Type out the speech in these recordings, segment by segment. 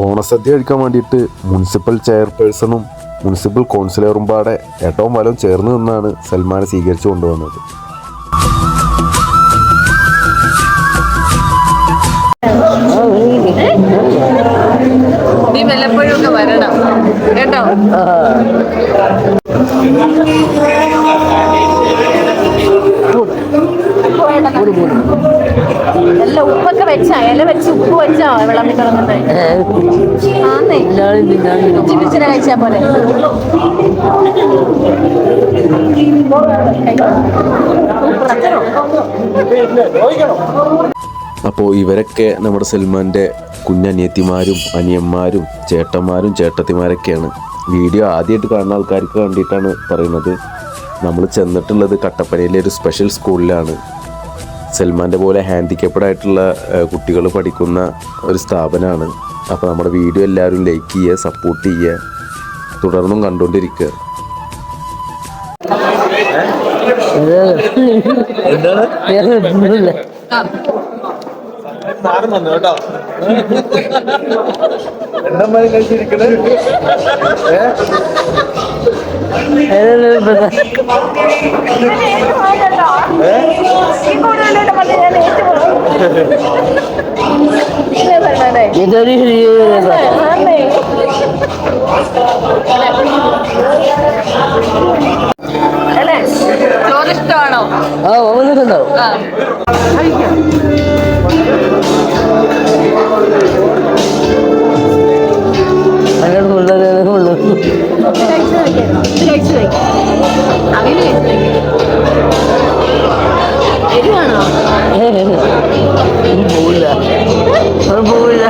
ഓണസദ്യ കഴിക്കാൻ വേണ്ടിയിട്ട് municipal ചെയർപേഴ്സണും municipal കൗൺസിലറും പാടെ ഏറ്റവും വലം ചേർന്ന് നിന്നാണ് സൽമാനെ സ്വീകരിച്ചു കൊണ്ടുവന്നത്. നീ വല്ലപ്പോഴും ഒക്കെ വരണം. കേട്ടോ? വെച്ച് ഉപ്പ് വെച്ചാ വിളമ്പി പോലെ ഇവരൊക്കെ നമ്മുടെ സൽമാന്റെ കുഞ്ഞനിയത്തിമാരും അനിയന്മാരും ചേട്ടന്മാരും ചേട്ടത്തിമാരൊക്കെയാണ്. വീഡിയോ ആദ്യമായിട്ട് കാണുന്ന ആൾക്കാർക്ക് വേണ്ടിയിട്ടാണ് പറയുന്നത്. നമ്മൾ ചെന്നിട്ടുള്ളത് കട്ടപ്പനയിലെ ഒരു സ്പെഷ്യൽ സ്കൂളിലാണ് സൽമാന്റെ പോലെ ഹാൻഡിക്കപ്ഡ് ആയിട്ടുള്ള കുട്ടികൾ പഠിക്കുന്ന ഒരു സ്ഥാപനമാണ് അപ്പോൾ നമ്മുടെ വീഡിയോ എല്ലാവരും ലൈക്ക് ചെയ്യുക സപ്പോർട്ട് ചെയ്യുക തുടർന്നും കണ്ടുകൊണ്ടിരിക്കുക മാറും വന്നു കേട്ടോ കഴിച്ചിരിക്കണേ ഏ ചോറ് ഇഷ്ടമാണോ ആ ഓനൊക്കെണ്ടാവും ആ. കഴിക്കാം. അതിനോട് പോവില്ല പോവില്ല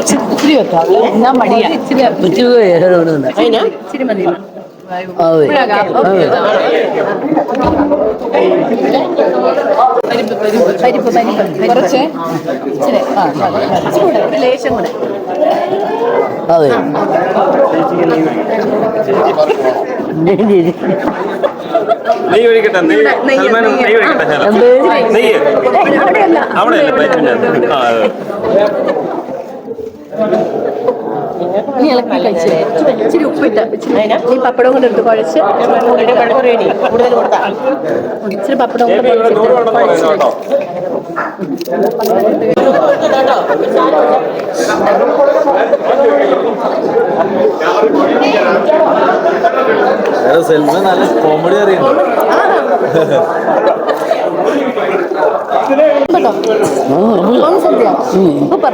ഇച്ചിരി വെക്കാം. എന്നാ മടിയാ. ഇച്ചിരി ഇച്ചിരി മതി പരിപ്പ് പരിപ്പ് കുറച്ച്? ഇച്ചിരി. കൂടെ ഒരു ലേശം കൂടെ. അതെ. നെയ്യ് ഒഴിക്കട്ടെ നെയ്യ്. സൽമാനും നെയ്യ്. ഒഴിക്കട്ടെ? നെയ്യ്. അവിടെയല്ല. പൈപ്പിന്റെ ആ അതെ. നീ ഇളക്കി കഴിച്ചേ ഇച്ചിരി ഉപ്പിട്ട് ഈ പപ്പടം കൊണ്ട് എടുത്ത് കുഴച്ച് ഇച്ചിരി പപ്പടം കൊണ്ട് സെൽമ നല്ല കോമഡി അറിയുന്നു സൂപ്പർ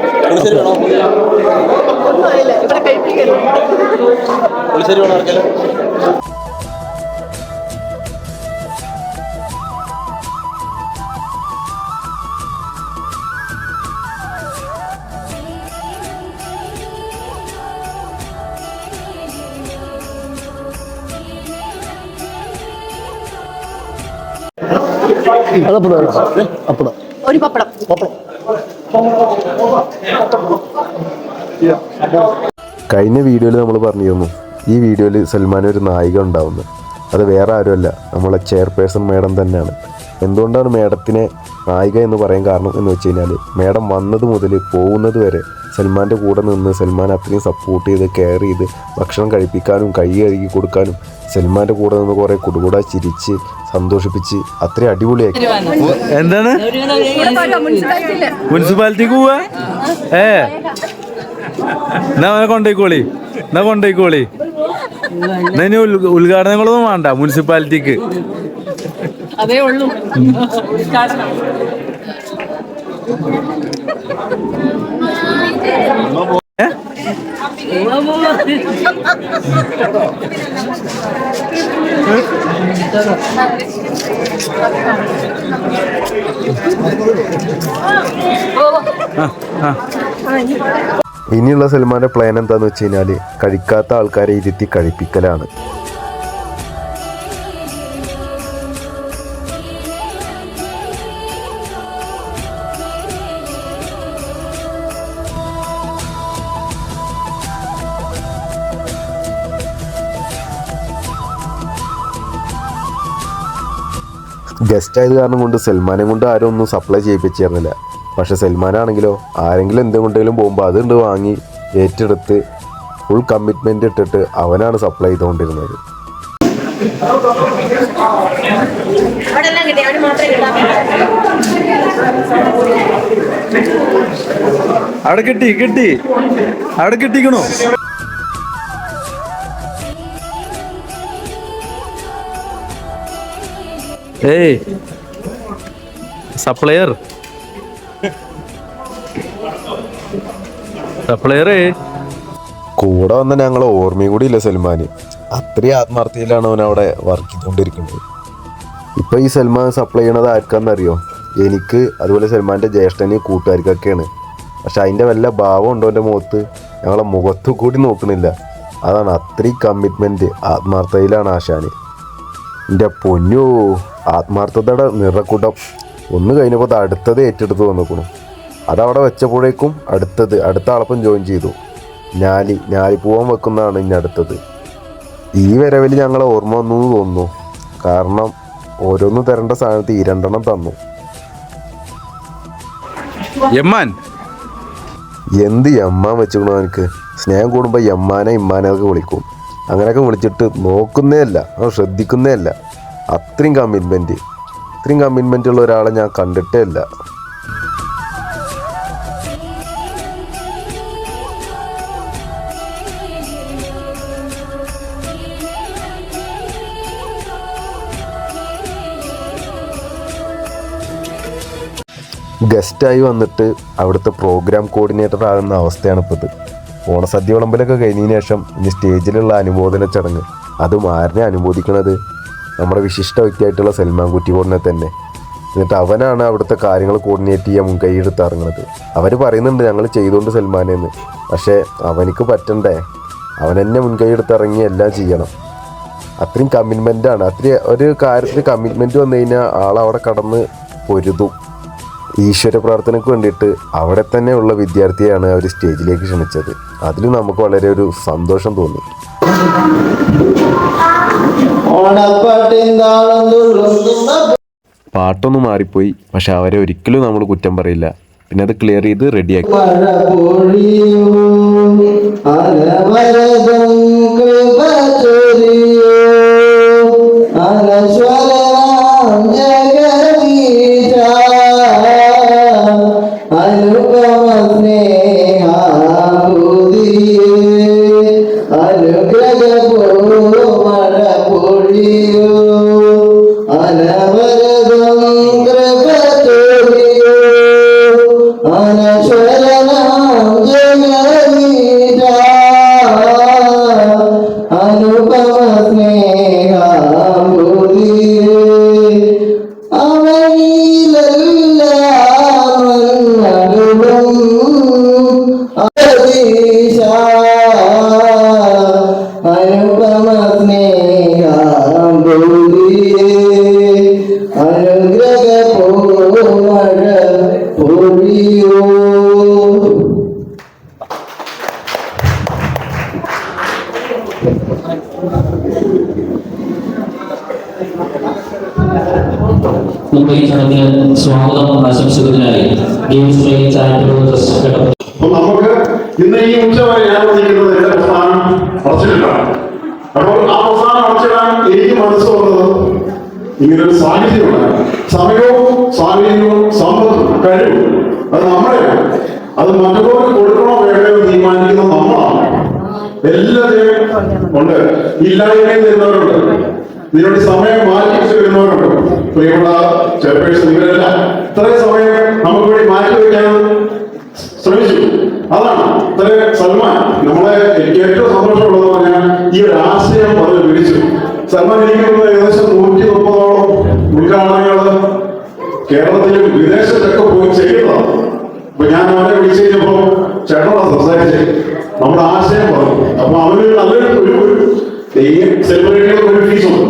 അപ്പടം ഒരു പപ്പടം. കഴിഞ്ഞ വീഡിയോയിൽ നമ്മൾ പറഞ്ഞിരുന്നു. ഈ വീഡിയോയിൽ സൽമാൻ ഒരു നായിക ഉണ്ടാവുന്നു. അത് വേറെ ആരുമല്ല. നമ്മളെ ചെയർപേഴ്സൺ മേഡം തന്നെയാണ്. എന്തുകൊണ്ടാണ് മേഡത്തിനെ നായിക എന്ന് പറയാൻ കാരണം എന്ന് വെച്ച് കഴിഞ്ഞാൽ മേഡം വന്നത് മുതൽ പോകുന്നത് വരെ സൽമാന്റെ കൂടെ നിന്ന് സൽമാൻ അത്രയും സപ്പോർട്ട് ചെയ്ത് കെയർ ചെയ്ത് ഭക്ഷണം കഴിപ്പിക്കാനും കൈ കഴുകി കൊടുക്കാനും സൽമാന്റെ കൂടെ നിന്ന് കുറേ കുടുകൂട ചിരിച്ച് സന്തോഷിപ്പിച്ച് അത്രയും അടിപൊളിയാക്കി. എന്താണ്? മുനിസിപ്പാലിറ്റിക്ക് പോവാ? ഏ? എന്നാ കൊണ്ടേക്കോളി എന്നാ കൊണ്ടേക്കോളി ഉദ്ഘാടനങ്ങളൊന്നും വേണ്ട മുനിസിപ്പാലിറ്റിക്ക്. അതേ ഉള്ളൂ. ഇനിയുള്ള സൽമാന്റെ പ്ലാൻ എന്താന്ന് വെച്ച് കഴിഞ്ഞാൽ കഴിക്കാത്ത ആൾക്കാരെ ഇരുത്തി കഴിപ്പിക്കലാണ്. ഗസ്റ്റ് ആയത് കാരണം കൊണ്ട് സൽമാനെ കൊണ്ട് ആരും ഒന്നും സപ്ലൈ ചെയ്യിപ്പിച്ചിരുന്നില്ല. പക്ഷെ സൽമാനാണെങ്കിലോ ആരെങ്കിലും എന്തുകൊണ്ടെങ്കിലും പോകുമ്പോൾ അതുണ്ട് വാങ്ങി ഏറ്റെടുത്ത് ഫുൾ കമ്മിറ്റ്മെന്റ് ഇട്ടിട്ട് അവനാണ് സപ്ലൈ ചെയ്തുകൊണ്ടിരുന്നത്. അവിടെ കിട്ടി കിട്ടി. അവിടെ കിട്ടിക്കണോ? ഏയ്. സപ്ലയർ. സപ്ലയറേ കൂടെ വന്ന ഞങ്ങളെ ഓർമ്മയും കൂടി ഇല്ല സൽമാന്. അത്രയും ആത്മാർത്ഥയിലാണ് അവൻ അവിടെ വർക്ക് ചെയ്തുകൊണ്ടിരിക്കുന്നത്. ഇപ്പൊ ഈ സൽമാൻ സപ്ലൈ ചെയ്യണത് ആർക്കാന്നറിയോ? എനിക്ക് അതുപോലെ സൽമാന്റെ ജ്യേഷ്ഠന് കൂട്ടുകാർക്കൊക്കെയാണ്. പക്ഷെ അതിന്റെ വല്ല ഭാവം ഉണ്ടോ എന്റെ മുഖത്ത്? ഞങ്ങളെ മുഖത്തു കൂടി നോക്കണില്ല അതാണ് അത്രയും കമ്മിറ്റ്മെന്റ് ആത്മാർത്ഥയിലാണ് ആശാന്. എന്റെ പൊന്നു ആത്മാർത്ഥതയുടെ നിറക്കൂട്ടം. ഒന്ന് കഴിഞ്ഞപ്പോൾ അത് അടുത്തത് ഏറ്റെടുത്ത് വന്നിക്കണു. അതവിടെ വെച്ചപ്പോഴേക്കും അടുത്തത് അടുത്ത ആളപ്പം ജോയിൻ ചെയ്തു. ഞാലി ഞാലി പൂവൻ വെക്കുന്നതാണ് ഇനി അടുത്തത്. ഈ വരവിൽ ഞങ്ങളെ ഓർമ്മ വന്നു എന്ന് തോന്നുന്നു. കാരണം ഓരോന്ന് തരേണ്ട സ്ഥാനത്ത് ഈ രണ്ടെണ്ണം തന്നു. യമ്മാൻ. എന്ത് എമ്മാൻ വെച്ചുകൊണ്ട് എനിക്ക് സ്നേഹം കൂടുമ്പോൾ എമ്മാനെ ഇമ്മാനൊക്കെ വിളിക്കും. അങ്ങനെയൊക്കെ വിളിച്ചിട്ട് നോക്കുന്നേ അല്ല ശ്രദ്ധിക്കുന്നേ അല്ല. അത്രയും കമ്മിറ്റ്മെന്റ് ഇത്രയും കമ്മിറ്റ്മെന്റ് ഉള്ള ഒരാളെ ഞാൻ കണ്ടിട്ടേ ഇല്ല ഗസ്റ്റായി വന്നിട്ട് അവിടുത്തെ പ്രോഗ്രാം കോർഡിനേറ്റർ ആകുന്ന അവസ്ഥയാണ് ഇപ്പോൾ ഇത് ഓണസദ്യ വിളമ്പലൊക്കെ കഴിഞ്ഞതിന് ശേഷം ഇനി സ്റ്റേജിലുള്ള അനുമോദന ചടങ്ങ്. അതും ആരനെ അനുമോദിക്കണത്? നമ്മുടെ വിശിഷ്ട വ്യക്തിയായിട്ടുള്ള സൽമാൻ കുറ്റിക്കോടിനെ തന്നെ. എന്നിട്ട് അവനാണ് അവിടുത്തെ കാര്യങ്ങൾ കോർഡിനേറ്റ് ചെയ്യാൻ മുൻകൈയെടുത്ത് ഇറങ്ങുന്നത് അവർ പറയുന്നുണ്ട് ഞങ്ങൾ ചെയ്തുകൊണ്ട് സൽമാനെന്ന്. പക്ഷേ അവനിക്ക് പറ്റണ്ടേ? അവൻ തന്നെ മുൻകൈയെടുത്ത് ഇറങ്ങി എല്ലാം ചെയ്യണം. അത്രയും കമ്മിറ്റ്മെന്റാണ് അത്രയും ഒരു കാര്യത്തിൽ കമ്മിറ്റ്മെന്റ് വന്നു കഴിഞ്ഞാൽ ആളവിടെ കടന്ന് പൊരുതും. ഈശ്വര പ്രാർത്ഥനയ്ക്ക് വേണ്ടിയിട്ട് അവിടെ തന്നെയുള്ള വിദ്യാർത്ഥിയെയാണ് അവർ സ്റ്റേജിലേക്ക് ക്ഷണിച്ചത്. അതിൽ നമുക്ക് വളരെ ഒരു സന്തോഷം തോന്നി. പാട്ടൊന്നും മാറിപ്പോയി പക്ഷെ അവരെ ഒരിക്കലും നമ്മൾ കുറ്റം പറയില്ല. പിന്നെ അത് ക്ലിയർ ചെയ്ത് റെഡിയാക്കി മഴ We. മറ്റുള്ളവർക്ക് കൊടുക്കണോ വേണ്ടയോ തീരുമാനിക്കുന്നത് നമ്മളാണ്. എല്ലാത്തിനും ഉണ്ട്. ഇല്ലായ്മയിൽ നിന്നവരുണ്ട് ഇതിനുവേണ്ടി സമയം മാറ്റി വരുന്നവരുണ്ട്. പ്രിയമുള്ള ചെയർപേഴ്സൺ ഇവരെല്ലാം ഇത്രയും സമയം നമുക്ക് വേണ്ടി മാറ്റി വയ്ക്കാൻ ശ്രമിച്ചു. അതാണ് ഇത്രയും സൽമാൻ. നമ്മളെ എനിക്ക് ഏറ്റവും സന്തോഷമുള്ളത് പറഞ്ഞാൽ ഈ ഒരു ആശയം പറഞ്ഞു വിളിച്ചു. സൽമാൻ എനിക്ക് ഏകദേശം നൂറ്റി മുപ്പതോളം ഉദ്ഘാടനങ്ങൾ കേരളത്തിലും വിദേശത്തൊക്കെ പോയി ചെയ്യുന്നതാണ് അപ്പൊ ഞാൻ അവനെ വിളിച്ചു കഴിഞ്ഞപ്പോ ചേട്ടനോട് സംസാരിച്ച് നമ്മുടെ ആശയം പറഞ്ഞു. അപ്പൊ അവന് നല്ലൊരു ഒരു ഈ സെലിബ്രിറ്റികൾക്ക് ഒരു ഫീസുണ്ട്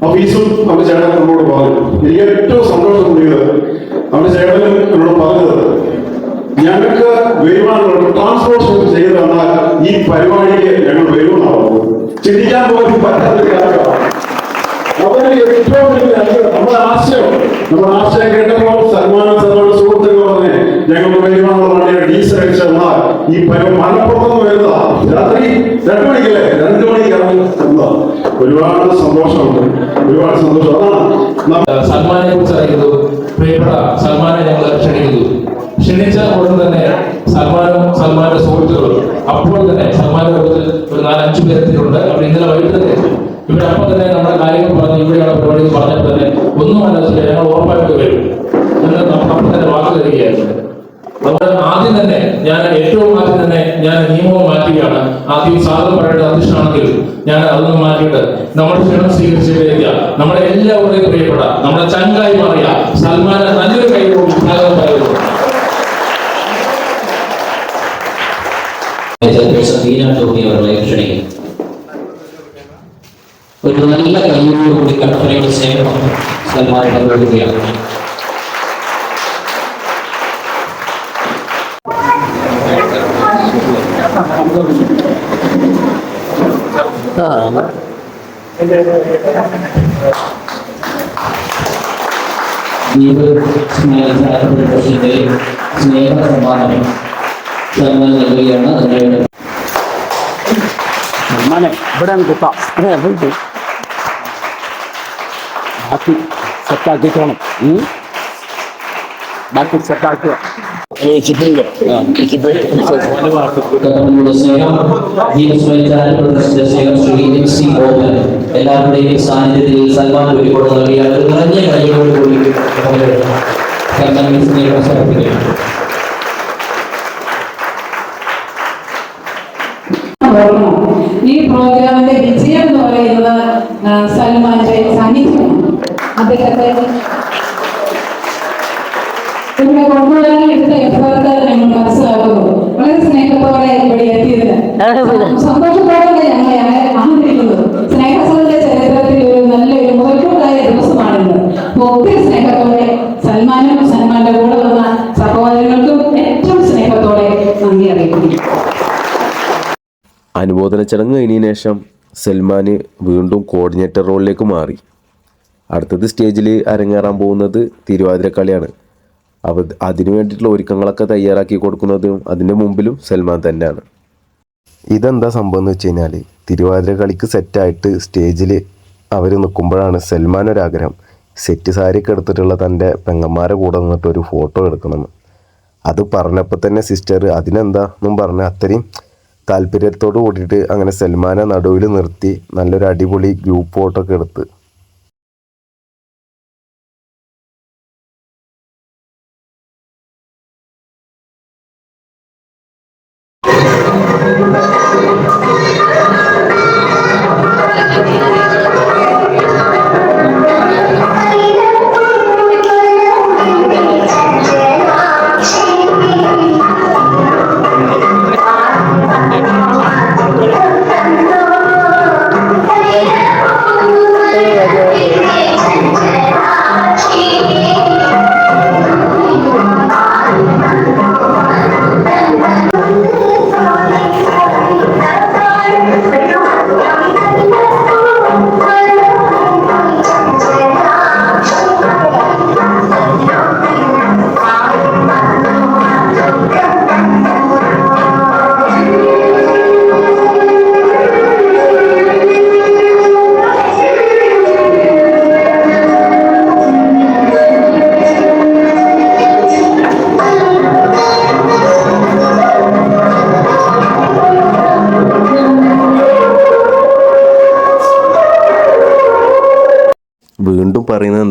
ആ ഫീസും അവന്റെ ചേട്ടൻ നമ്മളോട് പറഞ്ഞു. എനിക്ക് ഏറ്റവും സന്തോഷം തോന്നിയത് അവന്റെ ചേട്ടൻ എന്നോട് പറഞ്ഞത് ഞങ്ങൾക്ക് വരുവാനുള്ള ട്രാൻസ്പോർട്ട് ചെയ്ത് തന്നാൽ ഈ പരിപാടിക്ക് ഞങ്ങൾ വരുമെന്നാണ്? ചിന്തിക്കാൻ പോലും പറ്റാത്ത കാര്യമാണ് അവർ ഏറ്റവും വലിയ. നമ്മുടെ ആശയം നമ്മുടെ ആശയം കേട്ടപ്പോൾ സൽമാൻ മലപ്പുറത്തുനിന്ന് വരുന്നതാ രാത്രി രണ്ടു മണിക്കല്ലേ? രണ്ടു മണിക്ക് ഇറങ്ങി തന്നതാ. ഒരുപാട് സന്തോഷമുണ്ട്. ഒരുപാട് സന്തോഷം. അതാണ് സൽമാനെ കുറിച്ച് അറിയുന്നു പ്രിയപ്പെട്ട സൽമാനെ ഞങ്ങൾ ക്ഷണിക്കുന്നു. ക്ഷണിച്ച ഉടൻ തന്നെ സൽമാനും സൽമാന്റെ സുഹൃത്തുക്കളും അപ്പോൾ തന്നെ സൽമാന്റെ കൂട്ടത്തിൽ ഒരു നാലഞ്ചു പേരത്തിലുണ്ട് അവർ ഇന്നലെ വൈകിട്ട് തന്നെ. ഇവിടെ അപ്പോൾ തന്നെ നമ്മുടെ കാര്യങ്ങൾ പറഞ്ഞ് ഇവിടെയുള്ള പരിപാടികൾ പറഞ്ഞപ്പോൾ തന്നെ ഒന്നും ആലോചിച്ചില്ല ഞങ്ങൾ ഉറപ്പായിട്ട് വരും. എന്ന് അപ്പോൾ തന്നെ വാക്ക് തരികയായിരുന്നു ആദ്യം തന്നെ ഞാൻ ഏറ്റവും ആദ്യം തന്നെ ഞാൻ നിയമവും മാറ്റുകയാണ്. ആദ്യം സാധനം പറയേണ്ട അധ്യക്ഷനാണെങ്കിൽ ഞാൻ അതൊന്നും മാറ്റിയിട്ട് നമ്മുടെ ക്ഷണം സ്വീകരിച്ചിട്ടില്ല നമ്മുടെ എല്ലാവരുടെയും പ്രിയപ്പെട്ട നമ്മുടെ ചങ്കായി മാറിയ സൽമാനെ നല്ലൊരു കൈയോട് സ്വാഗതം ഒരു നല്ല കയ്യോടുകൂടി കടപ്പനയുടെ സേവനം സൽമാൻ കൊടുക്കുകയാണ് സ്നേഹ സമ്മാനം. സൽമാൻ നൽകുകയാണ് അതിനുവേണ്ടി സൽമാനെ ഇവിടെ കുത്താം ബാക്കി സെറ്റാക്കിക്കോണം ഉം? ബാക്കി സെറ്റാക്കുക എനിക്കിതില്ലേ എനിക്കിത് കടകളുടെ സ്നേഹം ജീവസ്മയ ചാരിറ്റബിൾ ട്രസ്റ്റിന്റെ സ്നേഹം ശ്രീ എം സി ഗോപൻ എല്ലാവരുടെയും സാന്നിധ്യത്തിൽ സൽമാൻ ഒരുപാട് നൽകിയ ഒരു നിറഞ്ഞ കൈയോട് കൂടി സൽമാൻ സ്നേഹം സമർപ്പിക്കുകയാണ് ഓർക്കണം. ഈ പ്രോഗ്രാമിന്റെ വിജയം എന്ന് പറയുന്നത് ആ, സൽമാന്റെ സാന്നിധ്യമാണ്. അദ്ദേഹത്തെ അനുമോദന ചടങ്ങ് കഴിഞ്ഞതിന് ശേഷം സൽമാൻ വീണ്ടും കോർഡിനേറ്റർ റോളിലേക്ക് മാറി. അടുത്തത് സ്റ്റേജിൽ അരങ്ങേറാൻ പോകുന്നത് തിരുവാതിരക്കളിയാണ് അപ്പോൾ അതിനു വേണ്ടിയിട്ടുള്ള ഒരുക്കങ്ങളൊക്കെ തയ്യാറാക്കി കൊടുക്കുന്നതും അതിന്റെ മുമ്പിലും സൽമാൻ തന്നെയാണ്. ഇതെന്താ സംഭവം എന്ന് വെച്ച് കഴിഞ്ഞാൽ തിരുവാതിര കളിക്ക് സെറ്റായിട്ട് സ്റ്റേജിൽ അവർ നിൽക്കുമ്പോഴാണ് സൽമാൻ ഒരാഗ്രഹം സെറ്റ് സാരിയൊക്കെ എടുത്തിട്ടുള്ള തന്റെ പെങ്ങന്മാരെ കൂടെ നിന്നിട്ട് ഒരു ഫോട്ടോ എടുക്കണമെന്ന്. അത് പറഞ്ഞപ്പോൾ തന്നെ സിസ്റ്റർ അതിനെന്താ എന്നും പറഞ്ഞ് അത്രയും താല്പര്യത്തോട് കൂടിയിട്ട് അങ്ങനെ സൽമാനെ നടുവിൽ നിർത്തി. നല്ലൊരു അടിപൊളി ഗ്രൂപ്പ് ഫോട്ടോ ഒക്കെ എടുത്ത്.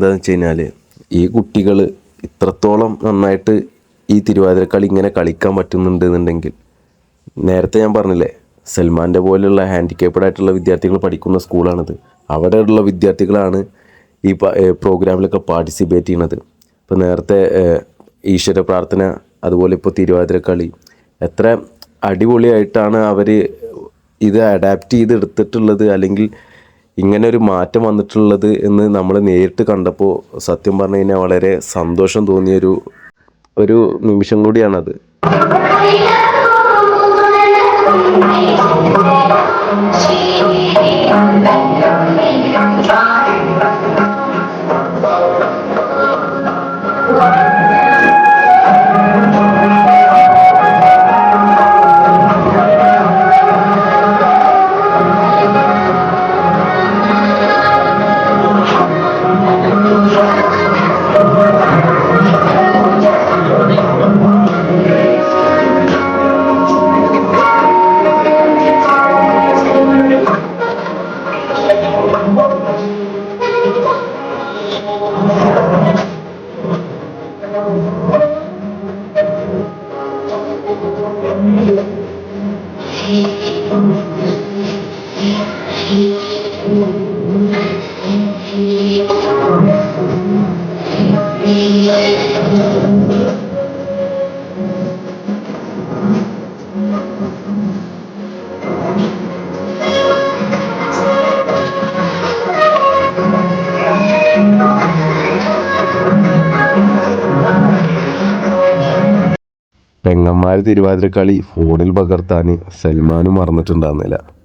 എന്താണെന്ന് വെച്ച് കഴിഞ്ഞാൽ ഈ കുട്ടികൾ ഇത്രത്തോളം നന്നായിട്ട് ഈ തിരുവാതിരക്കളി ഇങ്ങനെ കളിക്കാൻ പറ്റുന്നുണ്ടെന്നുണ്ടെങ്കിൽ നേരത്തെ ഞാൻ പറഞ്ഞില്ലേ സൽമാന്റെ പോലെയുള്ള ഹാൻഡിക്കേപ്പഡ് ആയിട്ടുള്ള വിദ്യാർത്ഥികൾ പഠിക്കുന്ന സ്കൂളാണിത്. അവിടെയുള്ള വിദ്യാർത്ഥികളാണ് ഈ പ്രോഗ്രാമിലൊക്കെ പാർട്ടിസിപ്പേറ്റ് ചെയ്യുന്നത് ഇപ്പോൾ നേരത്തെ ഈശ്വര പ്രാർത്ഥന അതുപോലെ ഇപ്പോൾ തിരുവാതിരക്കളി എത്ര അടിപൊളിയായിട്ടാണ് അവർ ഇത് അഡാപ്റ്റ് ചെയ്തെടുത്തിട്ടുള്ളത് അല്ലെങ്കിൽ ഇങ്ങനെ ഒരു മാറ്റം വന്നിട്ടുള്ളത് എന്ന് നമ്മൾ നേരിട്ട് കണ്ടപ്പോൾ സത്യം പറഞ്ഞു കഴിഞ്ഞാൽ വളരെ സന്തോഷം തോന്നിയൊരു ഒരു നിമിഷം കൂടിയാണത് പെങ്ങന്മാർ തിരുവാതിരക്കളി ഫോണിൽ പകർത്താൻ സൽമാനും മറന്നിട്ടുണ്ടായിരുന്നില്ല